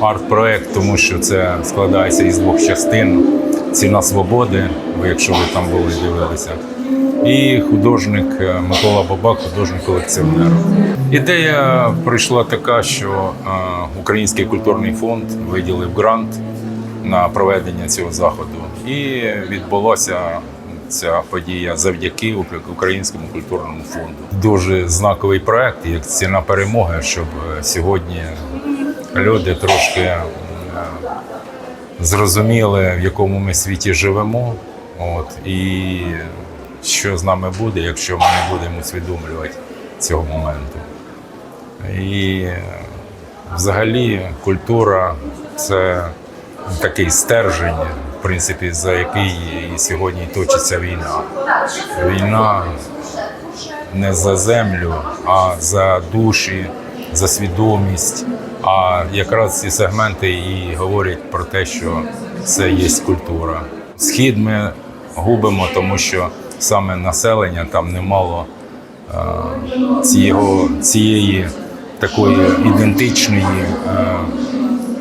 арт-проект, тому що це складається із двох частин: ціна свободи, якщо ви там були дивилися, і художник е, Микола Бабак, художник колекціонер. Ідея прийшла така, що е, Український культурний фонд виділив грант на проведення цього заходу, і відбулася ця подія завдяки Українському культурному фонду. Дуже знаковий проект, як ціна перемоги, щоб е, сьогодні люди трошки е, зрозуміли, в якому ми світі живемо, от, і що з нами буде, якщо ми не будемо усвідомлювати цього моменту. І е, взагалі культура це такий стержень, в принципі, за який і сьогодні точиться війна. Війна не за землю, а за душі, за свідомість. А якраз ці сегменти і говорять про те, що це є культура. Схід ми губимо, тому що саме населення там немало е, цього, цієї такої ідентичної е,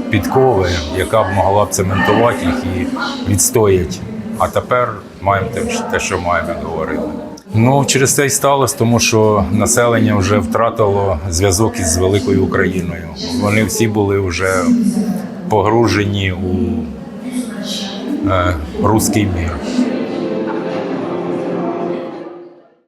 підкови, яка б могла б цементувати їх і відстояти. А тепер маємо те, що маємо, говорити. Ну, через це й сталося, тому що населення вже втратило зв'язок із великою Україною. Вони всі були вже погружені у е, руський мір.